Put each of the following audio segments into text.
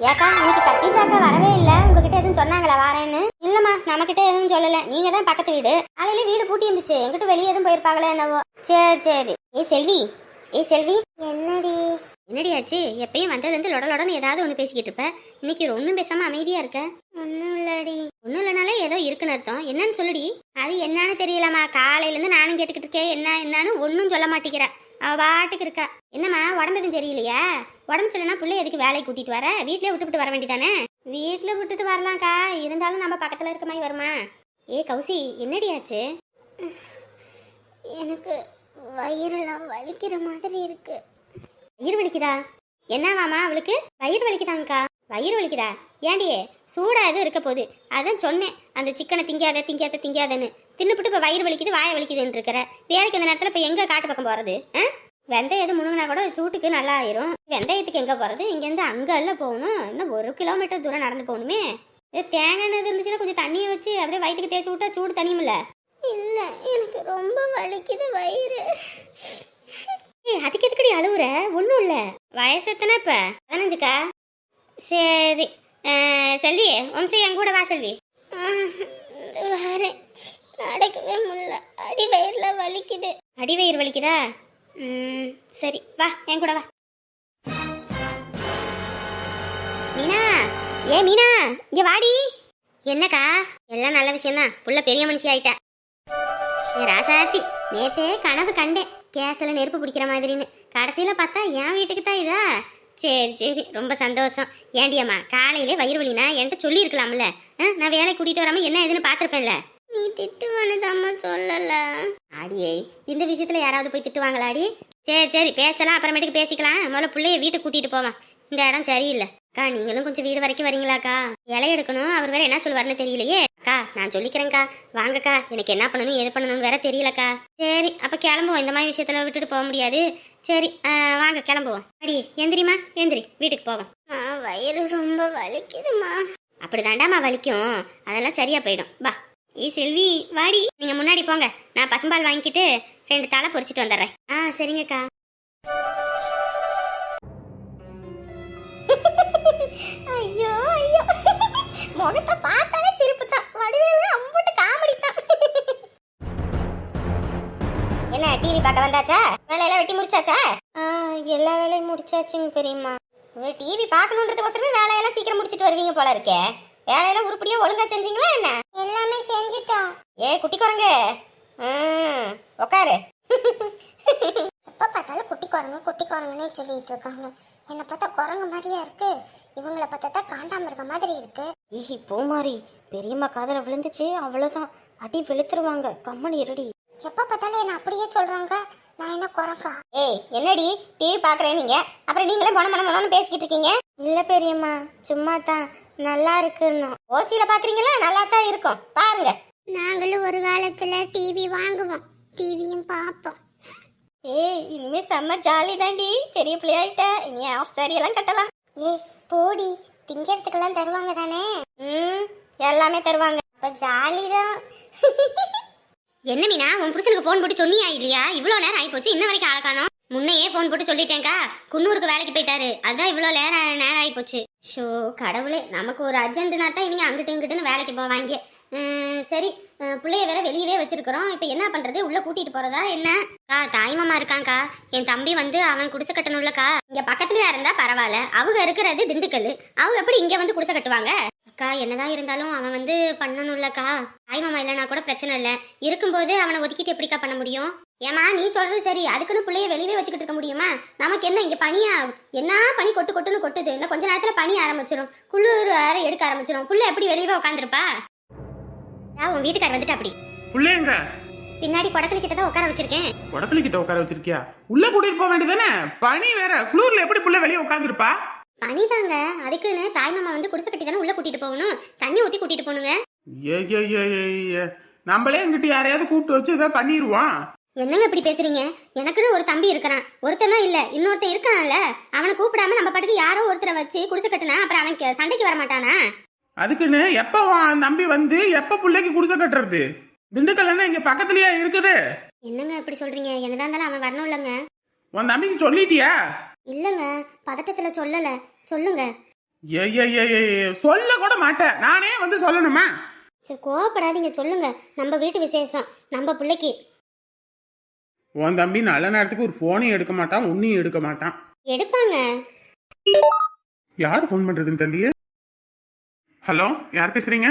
ஏக்கா இன்னைக்கு கத்திஜாக்கா வரவே இல்லை. உங்ககிட்ட எதுவும் சொன்னாங்களா வரேன்னு? இல்லம்மா நம்மகிட்ட எதுவும் சொல்லல. நீங்க தான் பக்கத்து வீடு. காலையில வீடு பூட்டி இருந்துச்சு. எங்கிட்ட வெளியே எதுவும் போயிருப்பாங்களே என்னவோ. சரி சரி. ஏ செல்வி. ஏ செல்வி. என்னடி? என்னடி ஆச்சு? எப்பயும் வந்தது வந்து லொட லொடன்னு ஏதாவது ஒன்று பேசிக்கிட்டு இருப்ப. இன்னைக்கு ஒன்றும் பேசாம அமைதியா இருக்க? ஒன்றும் இல்லடி. ஒன்றும் இல்லைனாலே ஏதோ இருக்குன்னு அர்த்தம். என்னன்னு சொல்லுடி. அது என்னன்னு தெரியலம்மா. காலையிலேருந்து நானும் கேட்டுக்கிட்டு இருக்கேன். என்ன என்னன்னு ஒன்றும் சொல்ல மாட்டேங்கிற. அவ பாட்டுக்கு இருக்கா. என்னம்மா உடம்பு எதுவும் சரியில்லையா? உடம்பு சரியில்லைனா பிள்ளை எதுக்கு வேலையை கூட்டிட்டு வர? வீட்லயே விட்டுவிட்டு வர வேண்டியதானே? வீட்டில் விட்டுட்டு வரலாம்க்கா. இருந்தாலும் நம்ம பக்கத்தில் இருக்க மாதிரி வருமா? ஏ கௌசி என்னடி ஆச்சு? எனக்கு வயிறெல்லாம் வலிக்கிற மாதிரி இருக்கு. வயிறு வலிக்குதா? என்னவாமா அவளுக்கு? வயிறு வலிக்குதாங்கக்கா. வயிறு வலிக்குதா? ஏண்டியே சூடா எதுவும் இருக்க போகுது. அதான் சொன்னேன் அந்த சிக்கனை திங்காத திங்காத திங்காதன்னு. தின்னுபிட்டு இப்போ வயிறு வலிக்குது வாயை வலிக்குதுன்னு இருக்கிற வேலைக்கு அந்த நேரத்தில் இப்போ எங்கே காட்டு பக்கம் போகிறது ஆ? வெந்தயம் முழுங்கினா கூட சூட்டுக்கு நல்லா ஆயிரும் வெந்தயத்துக்கு எங்கே போகிறது இங்கேருந்து அங்கே எல்லாம் போகணும். இன்னும் ஒரு கிலோமீட்டர் தூரம் நடந்து போகணுமே. இது தேங்காய் இருந்துச்சுன்னா கொஞ்சம் தண்ணியை வச்சு அப்படியே வயிற்றுக்கு தேய்ச்சி விட்டா சூடு தனியுமில்ல இல்லை எனக்கு ரொம்ப வலிக்குது வயிறு. ஏய் அதுக்கு எதுக்கடி அழுவுற? ஒன்றும் இல்லை. வயசு எத்தனை இப்போ? பதினஞ்சுக்கா? சரி. செல்வி வம்சி என் கூட வா செல்வி. வரேன். நடக்கவே முடியல. அடி வலிக்குது. அடி வயிறு வலிக்குதா? ம் சரி. வா என் கூட வா. மீனா? ஏ மீனா இங்க வாடி. என்னக்கா? எல்லாம் நல்ல விஷயம்தான். புள்ள பெரிய மனுஷி ஆயிட்டா. ஏ ராசாத்தி நேத்தே கனவு கண்டேன். கேஸில் நெருப்பு பிடிக்கிற மாதிரின்னு. கடைசியில் பார்த்தா என் வீட்டுக்கு தான் இதா? சரி சரி. ரொம்ப சந்தோஷம். ஏண்டியம்மா காலையிலே வயிறு வலினா என்கிட்ட சொல்லியிருக்கலாம்ல. ஆ, நான் வேலை கூட்டிகிட்டு வராமல் என்ன ஏதுன்னு பார்த்துருப்பேன்ல. நீ திட்டுவானதாம்மா சொல்லல. அடியே இந்த விஷயத்துல யாராவது போய் திட்டுவாங்களா அடி? சரி சரி பேசலாம் அப்புறமேட்டுக்கு பேசிக்கலாம். முதல்ல பிள்ளைய வீட்டுக்கு கூட்டிட்டு போவான் இந்த இடம் சரியில்லை. அக்கா நீங்களும் கொஞ்சம் வீடு வரைக்கும் வரீங்களாக்கா? இலை எடுக்கணும் அவர் வேற என்ன சொல்லுவாருன்னு தெரியலையே. அக்கா நான் சொல்லிக்கிறேன்க்கா. வாங்கக்கா எனக்கு என்ன பண்ணணும் எது பண்ணணும்னு வேற தெரியலக்கா. சரி அப்ப கிளம்புவோம். இந்த மாதிரி விஷயத்துல விட்டுட்டு போக முடியாது. சரி வாங்க கிளம்புவோம். அடி எந்திரிமா எந்திரி வீட்டுக்கு போவோம். வயிறு ரொம்ப வலிக்குதுமா அப்படிதாண்டாமா வலிக்கும். அதெல்லாம் சரியா போயிடும். வா. ஏ செல்வி வாடி. நீங்கள் முன்னாடி போங்க. நான் பசும்பால் வாங்கிக்கிட்டு ரெண்டு தலை பொறிச்சிட்டு வந்துடுறேன். ஆ சரிங்கக்கா. ஐயோ ஐயோ. முகத்தை பார்த்தாலே சிரிப்பு தான் வடிவேலு அம்புட்டு காமெடி தான் என்ன டிவி பார்க்க வந்தாச்சா? வேலையெல்லாம் வெட்டி முடிச்சாச்சா? எல்லா வேலையும் முடிச்சாச்சுங்க பெரியம்மா. டிவி பார்க்கணுன்றதுக்கோசரமே வேலையெல்லாம் சீக்கிரம் முடிச்சிட்டு வருவீங்க போல இருக்கே. வேலையெல்லாம் உருப்படியா ஒழுங்கா செஞ்சீங்களா என்ன? எல்லாமே செஞ்சிட்டோம். ஏ குட்டி குரங்கு உக்காரு. எப்ப பார்த்தாலும் குட்டி குரங்கு குட்டி குரங்குன்னே சொல்லிட்டு இருக்காங்க. என்ன பார்த்தா குரங்கு மாதிரியா இருக்கு. இவங்கள பார்த்தா தான் காண்டாம இருக்க மாதிரி இருக்கு. ஏய் பூமாரி பெரியம்மா காதல விழுந்துச்சு அவ்வளவுதான். அடி வெளுத்துருவாங்க. கம்மன் இருடி. எப்ப பார்த்தாலும் என்ன அப்படியே சொல்றாங்க. நான் என்ன குரங்கா? ஏய் என்னடி? டிவி பாக்குறேன் நீங்க. அப்புறம் நீங்களே மன மன மனன்னு பேசிக்கிட்டு இருக்கீங்க. இல்ல பெரியம்மா சும்மா தான் நல்லா இருக்குன்னு. ஓசியில பாக்குறீங்களா? நல்லா தான் இருக்கும். பாருங்க. நாங்களும் ஒரு காலத்துல டிவி வாங்குவோம். டிவியும் பார்ப்போம். ஏய் இனிமே செம்ம ஜாலி தாண்டி பெரிய பிள்ளையாயிட்ட. இனி ஆஃப் சாரி எல்லாம் கட்டலாம். ஏய் போடி. திங்கிறதுக்கெல்லாம் தருவாங்க தானே? ம் எல்லாமே தருவாங்க. அப்ப ஜாலி தான் என்ன மீனா உன் புருஷனுக்கு ஃபோன் போட்டு சொன்னியா இல்லையா? இவ்வளோ நேரம் ஆயிப்போச்சு. இன்ன வரைக்கும் ஆள காணோம். முன்னையே ஃபோன் போட்டு சொல்லிட்டேன்க்கா. குன்னூருக்கு வேலைக்கு போயிட்டாரு. அதான் இவ்வளோ நேரம் நேரம் ஆயிப்போச்சு ஷோ கடவுளே நமக்கு ஒரு அர்ஜென்ட்னா தான் இவங்க அங்கிட்டு இங்கிட்டுன்னு வேலைக்கு போவாங்க. சரி. பிள்ளைய வேற வெளியவே வச்சிருக்கிறோம். இப்போ என்ன பண்றது? உள்ள கூட்டிட்டு போறதா என்ன? கா தாய்மாமா இருக்காங்க்கா என் தம்பி வந்து அவன் குடிசை கட்டணும்லக்கா. இங்க பக்கத்துலயா இருந்தா பரவாயில்ல. அவங்க இருக்கிறது திண்டுக்கல் அவங்க எப்படி இங்க வந்து குடிசை கட்டுவாங்க? அக்கா என்னதான் இருந்தாலும் அவன் வந்து பண்ணணும்லக்கா. தாய்மாமா இல்லைனா கூட பிரச்சனை இல்லை. இருக்கும்போது அவனை ஒதுக்கிட்டு எப்படிக்கா பண்ண முடியும்? ஏமா நீ சொல்றது சரி. அதுக்குன்னு பிள்ளைய வெளியவே வச்சுக்கிட்டு இருக்க முடியுமா? நமக்கு என்ன இங்க பனியா என்ன பனி கொட்டு கொட்டுன்னு கொட்டுது? இன்னும் கொஞ்ச நேரத்துல பனி ஆரம்பிச்சிடும் குளிர் வேற எடுக்க ஆரம்பிச்சிடும் புள்ள எப்படி வெளியவே உட்காந்துருப்பா உன் வீட்டுக்கார் வந்துட்டு அப்படி. புள்ளைங்க. பின்னாடி குடத்துல கிட்ட தான் உட்கார வச்சிருக்கேன். குடத்துல கிட்ட உட்கார வச்சிருக்கியா? உள்ள கூட்டிட்டு போக வேண்டியதானே பனி வேற. குளூர்ல எப்படி புள்ள வெளியே உட்காந்துருப்பா பனிதாங்க. அதுக்குன்னு தாய்மாமா வந்து குடிசை கட்டி தானே உள்ள கூட்டிட்டு போகணும். தண்ணி ஊத்தி கூட்டிட்டு போகணுங்க. ஏ ஏ ஏ. நம்மளே இங்கிட்ட யாரையாவது கூப்பிட்டு வச்சு இதை பண்ணிடுவான் என்னங்க இப்படி பேசுறீங்க? எனக்குன்னு ஒரு தம்பி இருக்கிறான். ஒருத்தன் தான் இல்ல இன்னொருத்தன் இருக்கான்ல அவனை கூப்பிடாம நம்ம பாட்டுக்கு யாரோ ஒருத்தரை வச்சு குடிசை கட்டுனா அப்புறம் அவன் சண்டைக்கு வர மாட்டானா? அதுக்குன்னு எப்ப தம்பி வந்து எப்ப பிள்ளைக்கு குடிசை கட்டுறது? திண்டுக்கல் இங்க பக்கத்துலயே இருக்குது. என்னங்க இப்படி சொல்றீங்க? என்னதான் இருந்தாலும் அவன் வரணும் இல்லைங்க. உன் தம்பிக்கு சொல்லிட்டியா? இல்லைங்க. பதட்டத்துல சொல்லல. சொல்லுங்க. ஏய், சொல்ல கூட மாட்டேன். நானே வந்து சொல்லணுமா? சரி கோவப்படாதீங்க. சொல்லுங்க. நம்ம வீட்டு விசேஷம். நம்ம பிள்ளைக்கு. உன் தம்பி நல்ல நேரத்துக்கு ஒரு போனையும் எடுக்க மாட்டான் ஒன்னையும் எடுக்க மாட்டான். எடுப்பாங்க. யார் ஃபோன் பண்றதுன்னு தெரியல ஹலோ யார் பேசுறீங்க?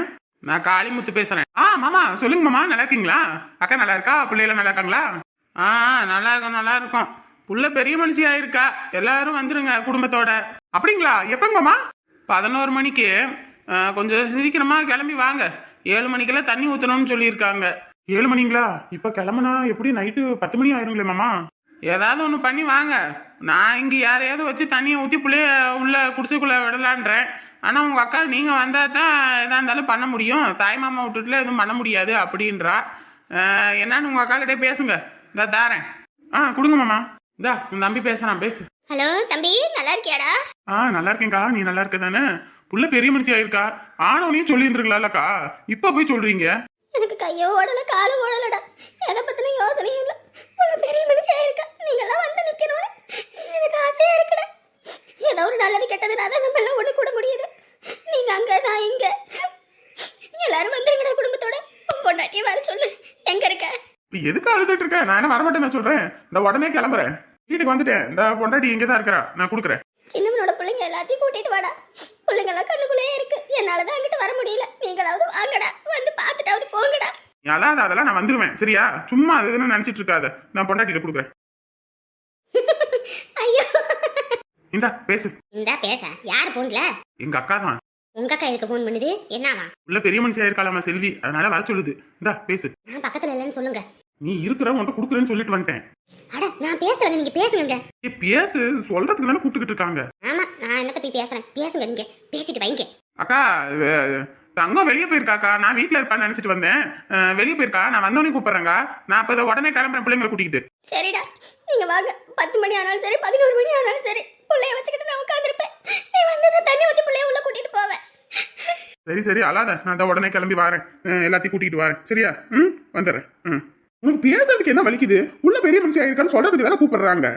நான் காளிமுத்து பேசுறேன். ஆ மாமா சொல்லுங்க மாமா நல்லா இருக்கீங்களா? அக்கா நல்லா இருக்கா? பிள்ளைல நல்லா இருக்காங்களா? ஆ நல்லா இருக்கும் நல்லா இருக்கும். புள்ள பெரிய மனுஷி ஆயிருக்கா எல்லாரும் வந்துருங்க குடும்பத்தோட. அப்படிங்களா? எப்பங்க மாமா? பதினோரு மணிக்கு கொஞ்சம் சீக்கிரமா கிளம்பி வாங்க. ஏழு மணிக்கெல்லாம் தண்ணி ஊத்தணும்னு சொல்லியிருக்காங்க. ஏழு மணிங்களா? இப்ப கிளம்புனா எப்படி நைட்டு பத்து மணி ஆயிருங்களே மாமா? ஏதாவது ஒன்று பண்ணி வாங்க. நான் இங்கே யாரையாவது வச்சு தண்ணியை ஊற்றி புள்ளைய உள்ள குடிசைக்குள்ளே விடலான்றேன். ஆனால் உங்கள் அக்கா நீங்கள் வந்தால் தான் எதாக இருந்தாலும் பண்ண முடியும். தாய் மாமா விட்டுட்டுல எதுவும் பண்ண முடியாது அப்படின்றா. என்னன்னு உங்கள் அக்கா கிட்டே பேசுங்க. இந்தா தாரேன். ஆ கொடுங்க மாமா. இந்தா உன் தம்பி பேசுகிறான் பேசு. ஹலோ தம்பி நல்லா இருக்கியாடா? ஆ நல்லா இருக்கேன்க்கா. நீ நல்லா இருக்க தானே? புள்ள பெரிய மனுஷி ஆயிருக்கா ஆனவனையும் சொல்லியிருந்துருக்கலாம்லக்கா இப்போ போய் சொல்கிறீங்க எனக்கு கையோ ஓடல காலும் ஓடலடா. எதை பத்தின யோசனையும் இல்லை. பெரிய மனுஷன் இருக்கா? நீங்கெல்லாம் வந்து நிக்கணும்னு எனக்கு ஆசையா இருக்குடா. ஏதோ ஒரு நல்லது கெட்டதுனா தான் நம்ம எல்லாம் ஒண்ணு கூட முடியுது. நீங்க அங்க நான் இங்க. எல்லாரும் வந்துருங்கடா குடும்பத்தோட. உன் பொண்டாட்டியை வர சொல்லு. எங்க இருக்க? எதுக்கு அழுதுட்டு இருக்க? நான் என்ன வரமாட்டேன் நான் சொல்கிறேன் இந்த உடனே கிளம்புறேன். வீட்டுக்கு வந்துட்டேன். இந்த பொண்டாட்டி இங்கே தான் இருக்கிறா? நான் கொடுக்குறேன். சின்னவனோட பிள்ளைங்க எல்லாத்தையும் கூட்டிட்டு வாடா. பிள்ளைங்க எல்லாம் கண்ணுக்குள்ளேயே இருக்கு. என்னாலதான் அங்கிட்டு வர முடியல. நீங்களாவது வாங்கடா. வந்து பார்த்துட்டாவது போங்கடா. நீ அழாத அதெல்லாம் நான் வந்துருவேன். சரியா? சும்மா அது நினைச்சிட்டு இருக்காத. நான் பொண்டாட்டிட்ட கொடுக்குறேன். ஐயோ. இந்தா பேசு. இந்தா பேச. யார் போன்ல எங்க அக்கா தான். உங்க அக்கா எதுக்கு போன் பண்ணுது? என்னவா? உள்ள பெரிய மனுஷியா இருக்காளாமா செல்வி? அதனால வர சொல்லுது. இந்தா பேசு. நான் பக்கத்துல இல்லைன்னு சொல்லுங்க. நீ இருக்கிற உன்கிட்ட கொடுக்குறேன்னு சொல்லிட்டு வந்துட்டேன். அட நான் பேசுறேன் நீங்க பேசுங்க ஏ பேசு. சொல்றதுக்கு தானே கூப்பிட்டுக்கிட்டு இருக்காங்க. ஆமா நான் என்னத்த போய் பேசுறேன்? பேசுங்க நீங்க. பேசிட்டு வைங்க. அக்கா தங்கம் வெளியே போயிருக்காக்கா? நான் வீட்டில் இருப்பான்னு நினைச்சிட்டு வந்தேன். வெளியே போயிருக்கா? நான் வந்தோடனே கூப்பிடுறேங்க நான் இப்போ உடனே கிளம்புறேன் பிள்ளைங்களை கூட்டிக்கிட்டு. சரிடா. நீங்க வாங்க. பத்து மணி ஆனாலும் சரி பதினோரு மணி ஆனாலும் சரி. புள்ளைய வச்சுக்கிட்டு நான் உட்காந்துருப்பேன் நீ வந்து தண்ணி ஊத்தி பிள்ளைய உள்ள கூட்டிட்டு போவேன். சரி சரி அழாத. நான் தான் உடனே கிளம்பி வரேன். எல்லாத்தையும் கூட்டிகிட்டு வரேன். சரியா? ம் வந்துடுறேன். ம். உனக்கு பேசுறதுக்கு என்ன வலிக்குது? உள்ள பெரிய மனுஷன் இருக்கான்னு சொல்றதுக்கு தானே கூப்பிடுறாங்க.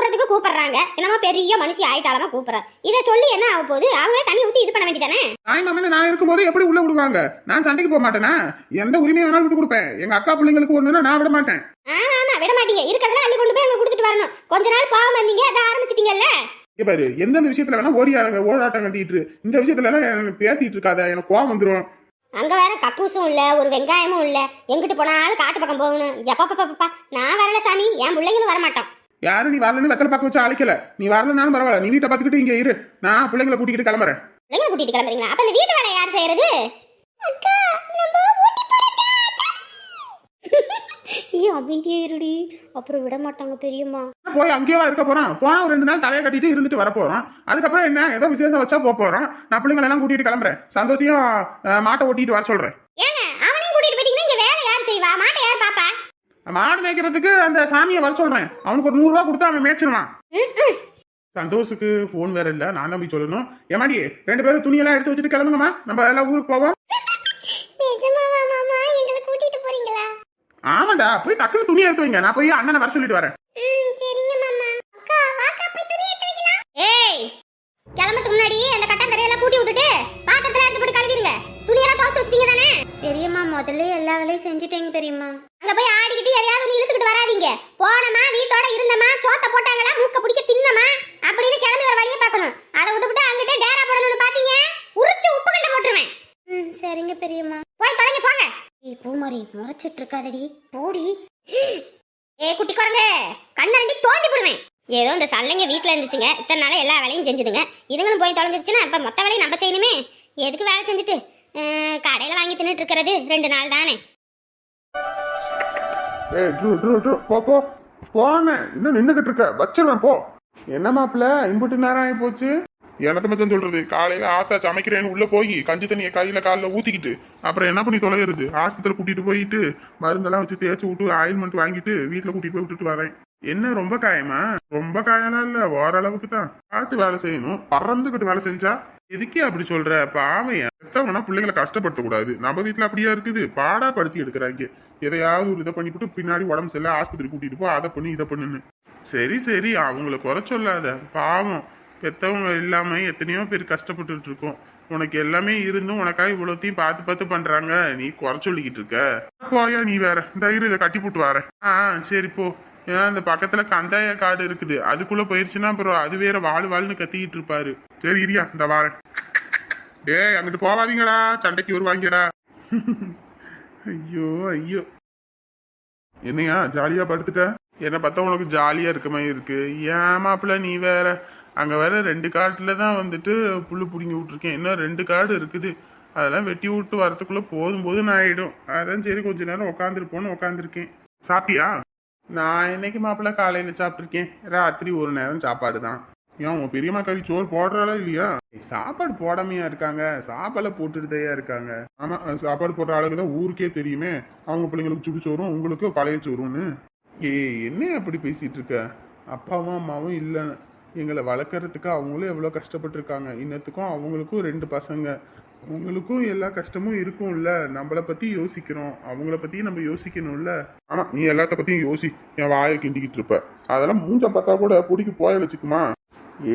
விடுறதுக்கு கூப்பிடுறாங்க. என்னமோ பெரிய மனுஷி ஆயிட்டாலமா கூப்பிடுறேன் இதை சொல்லி என்ன ஆக போகுது? அவங்களே தண்ணி ஊத்தி இது பண்ண வேண்டியதானே? தாய் மாமன் நான் இருக்கும்போது எப்படி உள்ள விடுவாங்க? நான் சண்டைக்கு போக மாட்டேனா? எந்த உரிமையை வேணாலும் விட்டு கொடுப்பேன். எங்க அக்கா பிள்ளைங்களுக்கு ஒண்ணுன்னா நான் விட மாட்டேன். ஆமா ஆமா விட மாட்டீங்க. இருக்கிறதுல அள்ளி கொண்டு போய் அங்க கொடுத்துட்டு வரணும். கொஞ்ச நாள் பாவம் வந்தீங்க அதை ஆரம்பிச்சிட்டீங்கல்ல? இங்க பாரு எந்தெந்த விஷயத்துல வேணா ஓடி ஓடாட்டம் கட்டிட்டு. இந்த விஷயத்துல எல்லாம் பேசிட்டு இருக்காத எனக்கு கோவம் வந்துரும். அங்க வேற கக்கூசும் இல்ல ஒரு வெங்காயமும் இல்ல. எங்கிட்டு போனாலும் காட்டு பக்கம் போகணும். எப்பப்பா நான் வரல சாமி. என் பிள்ளைங்களும் வர மாட்டோம் யாரும் நீ வரலன்னு வெத்தலை பார்க்க வச்சு அழைக்கல. நீ வரலனாலும் பரவாயில்ல. நீ வீட்டை பார்த்துக்கிட்டு இங்க இரு. நான் பிள்ளைங்களை கூட்டிக்கிட்டு கிளம்புறேன். பிள்ளைங்க கூட்டிட்டு கிளம்புறீங்களா? அப்ப இந்த வீட்டு வேலை யார் செய்யறது? அக்கா நம்ம ஊட்டி ஐயோ அமைதியே இருடி. அப்புறம் விட மாட்டாங்க பெரியம்மா. போய் அங்கேயே இருக்க போறோம். போனா ஒரு ரெண்டு நாள் தலையை கட்டிட்டு இருந்துட்டு வர போறோம். அதுக்கப்புறம் என்ன? ஏதோ விசேஷம் வச்சா போக போறோம். நான் பிள்ளைங்களை எல்லாம் கூட்டிட்டு கிளம்புறேன். சந்தோஷம் மாட்டை ஓட்டிட்டு வர சொல்றேன். ஏங்க அவனையும் கூட்டிட்டு போயிட்டீங்கன்னா இங்க வேலை யார் செய்வா மாட்டை யார் பாப்பா மாடு மேய்க்கிறதுக்கு அந்த சாமியை வர சொல்றேன். அவனுக்கு ஒரு நூறு ரூபா கொடுத்தா அவன் மேய்ச்சிருவான். சந்தோஷுக்கு ஃபோன் வேற இல்ல. நான் தான் போய் சொல்லணும். ஏமாடி ரெண்டு பேரும் துணியெல்லாம் எடுத்து வச்சுட்டு கிளம்புங்கம்மா. நம்ம எல்லாம் ஊருக்கு போவோம். ஆமாடா போய் டக்குனு துணி எடுத்து வைங்க. நான் போய் அண்ணனை வர சொல்லிட்டு வரேன். ஏய் கிளம்புறதுக்கு முன்னாடி அந்த கட்டம் தரையெல்லாம் கூட்டி விட்டுட்டு பெரியம்மா முதல்ல எல்லா வேலையும் செஞ்சுட்டேங்க பெரியம்மா. அங்க போய் ஆடிக்கிட்டு எதையாவது ஒண்ணு இழுத்துக்கிட்டு வராதீங்க. போனமா வீட்டோட இருந்தமா சோத்த போட்டாங்களா மூக்க பிடிக்க தின்னமா அப்படின்னு கிளம்பி வர வழியை பார்க்கணும். அதை விட்டுவிட்டு அங்கிட்டே டேரா போடணும்னு பாத்தீங்க? உரிச்சு உப்பு கண்ட போட்டுருவேன். ம் சரிங்க பெரியம்மா. போய் தொலைங்க போங்க. ஏய் பூமாரி முறைச்சிட்டு இருக்காதடி போடி. ஏ குட்டி குரங்கு கண்ணரண்டி தோண்டி போடுவேன். ஏதோ இந்த சல்லைங்க வீட்டில் இருந்துச்சுங்க. இத்தனை நாள் எல்லா வேலையும் செஞ்சுதுங்க. இதுங்களும் போய் தொலைஞ்சிருச்சுன்னா இப்போ மொத்த வேலையும் நம்ம செய்யணுமே. எதுக்கு வேலை செஞ்சுட்டு? கடையில் வாங்கி தின்னுட்டு இருக்கிறது ரெண்டு நாள் தானே. ஏய் ட்ரூ ட்ரூ ட்ரூ போ போ. போனேன் இன்னும் நின்றுகிட்டு இருக்க. வச்சிருவேன் போ. என்ன மாப்பிள்ள? இம்புட்டு நேரம் ஆகி போச்சு. எனத்த மச்சம் சொல்றது? காலையில ஆத்தா சமைக்கிறேன்னு உள்ள போய் கஞ்சி தண்ணியை கையில காலில் ஊத்திக்கிட்டு அப்புறம் என்ன பண்ணி தொலைகிறது? ஆஸ்பத்திரி கூட்டிட்டு போயிட்டு மருந்தெல்லாம் வச்சு தேய்ச்சி விட்டு ஆயில்மெண்ட் வாங்கிட்டு வீட்டுல கூட்டிட்டு போய் விட்டுட்டு வரேன். என்ன ரொம்ப காயமா? ரொம்ப காயம்லாம் இல்ல ஓரளவுக்கு தான். பார்த்து வேலை செய்யணும். பறந்துகிட்டு வேலை செஞ்சா எதுக்கே அப்படி சொல்ற? பாவையா எத்தவனா பிள்ளைங்களை கஷ்டப்படுத்த கூடாது நம்ம வீட்டுல அப்படியா இருக்குது? பாடா படுத்தி எடுக்கிறாங்க. எதையாவது ஒரு இதை பண்ணிவிட்டு பின்னாடி உடம்பு சரியில்லை ஆஸ்பத்திரி கூட்டிட்டு போ அதை பண்ணி இதை பண்ணுன்னு. சரி சரி அவங்கள குறை சொல்லாத. பாவம். பெத்தவங்க இல்லாம எத்தனையோ பேர் கஷ்டப்பட்டுட்டு இருக்கோம். உனக்கு எல்லாமே இருந்தும் உனக்காக இவ்வளோத்தையும் பார்த்து பார்த்து பண்றாங்க. நீ குறை சொல்லிக்கிட்டு இருக்க. போயா நீ வேற? தைரியம் இதை கட்டி போட்டு வர ஆ சரி போ. ஏன்னா இந்த பக்கத்துல கந்தாய காடு இருக்குது. அதுக்குள்ள போயிருச்சுன்னா அப்புறம் அது வேற வாழ் வாழ்னு கத்திக்கிட்டு இருப்பாரு. சரி இரியா இந்த வாரேன். டேய் அங்கிட்டு போவாதீங்கடா. சண்டைக்கு வருவாங்கடா. ஐயோ ஐயோ. என்னையா ஜாலியா படுத்துட்ட? என்னை பார்த்தா உனக்கு ஜாலியா இருக்க மாதிரி இருக்கு. ஏன் நீ வேற? அங்க வேற ரெண்டு காட்டுல தான் வந்துட்டு புல்லு பிடுங்கி விட்டுருக்கேன். இன்னும் ரெண்டு காடு இருக்குது. அதெல்லாம் வெட்டி விட்டு வரத்துக்குள்ள போதும் போதும் ஆயிடும். அதான் சரி கொஞ்ச நேரம் உட்காந்துருப்போன்னு உட்காந்துருக்கேன் சாப்பிட்டியா? நான் இன்னைக்கு மாப்பிள்ள காலையில சாப்பிட்ருக்கேன் ராத்திரி ஒரு நேரம் சாப்பாடு தான் ஏன் உன் பெரியம்மா கறி சோறு போடுறாளா இல்லையா? சாப்பாடு போடாமையா இருக்காங்க. சாப்பாடை போட்டுட்டுதையா இருக்காங்க. ஆமாம் சாப்பாடு போடுற அளவுக்கு தான் ஊருக்கே தெரியுமே. அவங்க பிள்ளைங்களுக்கு சுடு சோறும் உங்களுக்கு பழைய சோறும்னு. ஏய் என்ன அப்படி பேசிட்டு இருக்க? அப்பாவும் அம்மாவும் இல்லைன்னு எங்களை வளர்க்குறதுக்கு அவங்களும் எவ்வளோ கஷ்டப்பட்டிருக்காங்க. இன்னத்துக்கும் அவங்களுக்கும் ரெண்டு பசங்க. அவங்களுக்கும் எல்லா கஷ்டமும் இருக்கும்ல. நம்மளை பத்தி யோசிக்கிறோம். அவங்கள பத்தி நம்ம யோசிக்கணும்ல. ஆமா நீ எல்லாத்த பத்தியும் யோசி. என் வாயை கிண்டிக்கிட்டு இருப்ப. அதெல்லாம் மூஞ்ச பார்த்தா கூட பிடிக்கு போய வச்சுக்குமா ஏ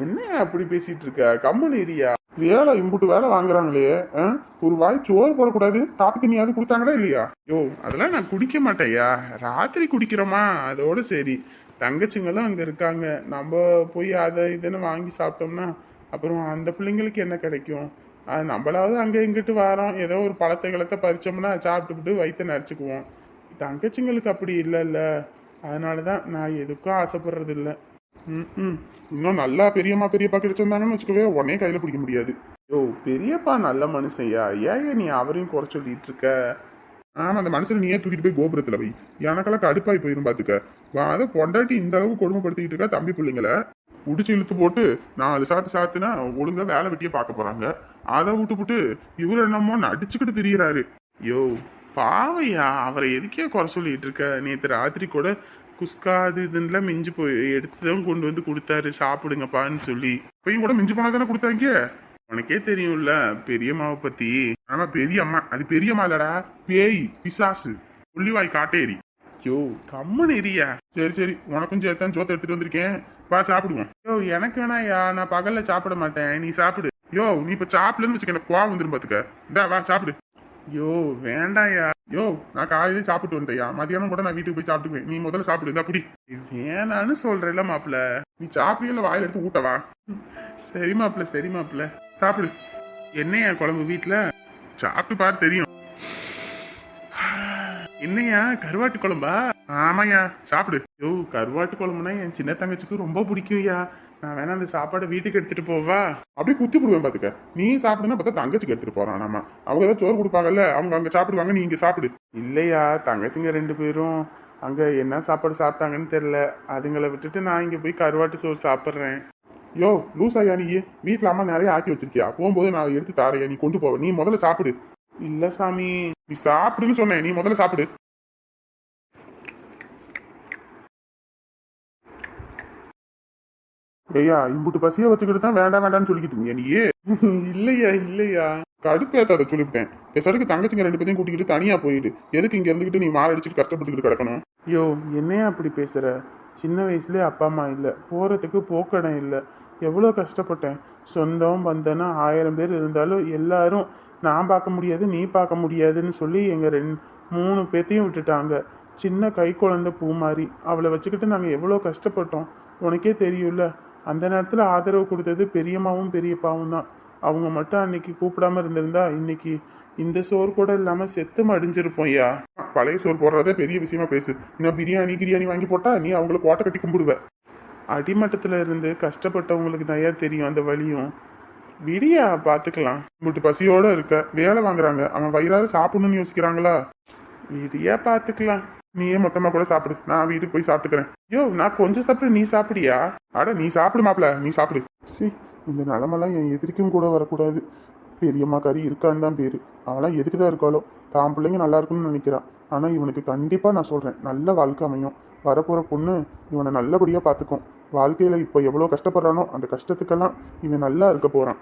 என்ன அப்படி பேசிட்டு இருக்க? கம்முனு ஏரியா. வேலை இம்புட்டு வேலை வாங்குறாங்களே ஆ? ஒரு வாய் சோறு போடக்கூடாது தாத்துக்கு நீ அது கொடுத்தாங்களா இல்லையா? யோ அதெல்லாம் நான் குடிக்க மாட்டேயா. ராத்திரி குடிக்கிறோமா? அதோட சரி. தங்கச்சிங்களும் அங்க இருக்காங்க. நம்ம போய் அதை இதுன்னு வாங்கி சாப்பிட்டோம்னா அப்புறம் அந்த பிள்ளைங்களுக்கு என்ன கிடைக்கும்? அது நம்மளாவது அங்கே இங்கிட்டு வரோம். ஏதோ ஒரு பழத்தை கிழத்தை பறிச்சோம்னா சாப்பிட்டுக்கிட்டு வயிற்று நரைச்சிக்குவோம். தங்கச்சிங்களுக்கு அப்படி இல்லைல்ல. அதனால தான் நான் எதுக்கும் ஆசைப்படுறது இல்லை ம் ம். இன்னும் நல்லா பெரியம்மா பெரியப்பா கிடைச்சிருந்தாங்கன்னு வச்சுக்கவே உடனே கையில் பிடிக்க முடியாது. யோ பெரியப்பா நல்ல மனுஷன்யா. ஏன் நீ அவரையும் குறை சொல்லிட்டு இருக்க. ஆமாம் அந்த மனுஷனை நீயே தூக்கிட்டு போய் கோபுரத்தில் போய் எனக்கெல்லாம் கடுப்பாகி போயிடும் பார்த்துக்க அதை பொண்டாட்டி இந்த அளவுக்கு கொடுமைப்படுத்திக்கிட்டு இருக்கா தம்பி பிள்ளைங்கள? உடிச்சு இழுத்து போட்டு நாலு சாத்து சாத்துனா ஒழுங்கா வேலை வெட்டியே பார்க்க போறாங்க. அதை விட்டுப்புட்டு இவர் என்னமோ நடிச்சுக்கிட்டு திரியறாரு. யோ பாவையா அவரை எதுக்கே குறை சொல்லிட்டு இருக்க? நேற்று ராத்திரி கூட குஸ்கா அது இதுன்னுலாம் மிஞ்சி போய் எடுத்துதான் கொண்டு வந்து கொடுத்தாரு. சாப்பிடுங்கப்பான்னு சொல்லி. பையன் கூட மிஞ்சி போனா தானே கொடுத்தாங்க? உனக்கே தெரியும்ல பெரியம்மாவை பத்தி. ஆமா பெரிய அம்மா அது பெரியம்மா இல்லடா. பேய் பிசாசு. புள்ளிவாய் காட்டேரி. யோ கம்முன்னு எரியா. சரி சரி உனக்கும் சேர்த்தான் ஜோத்த எடுத்துட்டு வந்திருக்கேன். வா சாப்பிடுவோம். யோ எனக்கு வேணாயா நான் பகல்ல சாப்பிட மாட்டேன். நீ சாப்பிடு. யோ நீ இப்ப சாப்பிடலன்னு வச்சுக்க எனக்கு கோவம் வந்துரும் பாத்துக்க. இந்தா வா சாப்பிடு. யோ வேண்டாயா யோ. நான் காலையில சாப்பிட்டு வந்துட்டேயா மதியானம் கூட நான் வீட்டுக்கு போய் சாப்பிட்டுக்குவேன். நீ முதல்ல சாப்பிடு. இந்தா புடி வேணான்னு சொல்றேல்ல மாப்பிள நீ சாப்பிடல வாயில எடுத்து ஊட்டவா சரி மாப்பிள சரி மாப்பிள சாப்பிடு. என்னையா குழம்பு வீட்டுல சாப்பிட்டு பாரு தெரியும். என்னையா கருவாட்டு குழம்பா? ஆமாயா சாப்பிடு. யோ கருவாட்டு குழம்புனா என் சின்ன தங்கச்சிக்கு ரொம்ப பிடிக்கும்யா. நான் வேணா அந்த சாப்பாடை வீட்டுக்கு எடுத்துட்டு போவா. அப்படியே குத்தி போடுவேன் பாத்துக்க. நீ சாப்பிடுனா பார்த்தா தங்கச்சிக்கு எடுத்துட்டு போறான் நாம அவங்க ஏதாவது சோறு கொடுப்பாங்கல்ல அவங்க அங்க சாப்பிடுவாங்க நீ இங்க சாப்பிடு. இல்லையா தங்கச்சிங்க ரெண்டு பேரும் அங்க என்ன சாப்பாடு சாப்பிட்டாங்கன்னு தெரியல. அதுங்களை விட்டுட்டு நான் இங்க போய் கருவாட்டு சோறு சாப்பிட்றேன். யோ லூஸ் ஐயா நீ? வீட்டில் அம்மா நிறைய ஆக்கி வச்சிருக்கியா? போகும்போது நான் எடுத்து தாரையா நீ கொண்டு போவேன் நீ முதல்ல சாப்பிடு. இல்ல சாமி. நீ சாப்பிடுன்னு சொன்னேன். நீ முதல்ல சாப்பிடு. ஐயா இம்புட்டு பசிய வச்சுக்கிட்டு தான் வேண்டாம் வேண்டாம்னு சொல்லிக்கிட்டு இருந்தியா நீ இல்லையா இல்லையா. கடுப்பேத்தாத சொல்லிவிட்டேன். பெசருக்கு தங்கச்சிங்க ரெண்டு பேத்தையும் கூட்டிக்கிட்டு தனியா போயிடு. எதுக்கு இங்க இருந்துகிட்டு நீ மாரடிச்சிட்டு கஷ்டப்பட்டுக்கிட்டு கிடக்கணும்? யோ என்னையா அப்படி பேசுற? சின்ன வயசுலயே அப்பா அம்மா இல்லை. போறதுக்கு போக்கடம் இல்லை. எவ்வளோ கஷ்டப்பட்டேன். சொந்தம் பந்தனா ஆயிரம் பேர் இருந்தாலும் எல்லாரும் நான் பார்க்க முடியாது நீ பார்க்க முடியாதுன்னு சொல்லி எங்கள் ரெண்டு மூணு பேத்தையும் விட்டுட்டாங்க. சின்ன கை குழந்தை பூ மாதிரி அவளை வச்சுக்கிட்டு நாங்கள் எவ்வளோ கஷ்டப்பட்டோம். உனக்கே தெரியும்ல அந்த நேரத்தில் ஆதரவு கொடுத்தது பெரியம்மாவும் பெரியப்பாவும் தான். அவங்க மட்டும் அன்னைக்கு கூப்பிடாம இருந்திருந்தா இன்னைக்கு இந்த சோறு கூட இல்லாமல் செத்து மடிஞ்சிருப்போம்யா. பழைய சோறு போடுறதே பெரிய விஷயமா பேசு. இன்னும் பிரியாணி கிரியாணி வாங்கி போட்டா நீ அவங்கள கோட்டை கட்டி கும்பிடுவ. அடிமட்டத்தில் இருந்து கஷ்டப்பட்டவங்களுக்கு தயா தெரியும் அந்த வழியும் விடியா பார்த்துக்கலாம். முட்டு பசியோட இருக்க. வேலை வாங்குறாங்க. அவன் வயிறார சாப்பிடணும்னு யோசிக்கிறாங்களா? விடியா பார்த்துக்கலாம். நீயே மொத்தமா கூட சாப்பிடு. நான் வீட்டுக்கு போய் சாப்பிட்டுக்கிறேன். யோ நான் கொஞ்சம் சாப்பிடு. நீ சாப்பிடியா? அட நீ சாப்பிடு மாப்ள நீ சாப்பிடு. சி இந்த நிலமெல்லாம் என் எதிர்க்கும் கூட வரக்கூடாது. பெரியம்மா கறி இருக்கான்னு தான் பேரு. அவெல்லாம் எதுக்கு தான் இருக்காளோ? தான் பிள்ளைங்க நல்லா இருக்கும்னு நினைக்கிறான் ஆனா இவனுக்கு கண்டிப்பா நான் சொல்றேன். நல்ல வாழ்க்கை அமையும். வரப்போற பொண்ணு இவனை நல்லபடியா பார்த்துக்கும். வாழ்க்கையில் இப்போ எவ்வளோ கஷ்டப்படுறானோ அந்த கஷ்டத்துக்கெல்லாம் இவன் நல்லா இருக்க போகிறான்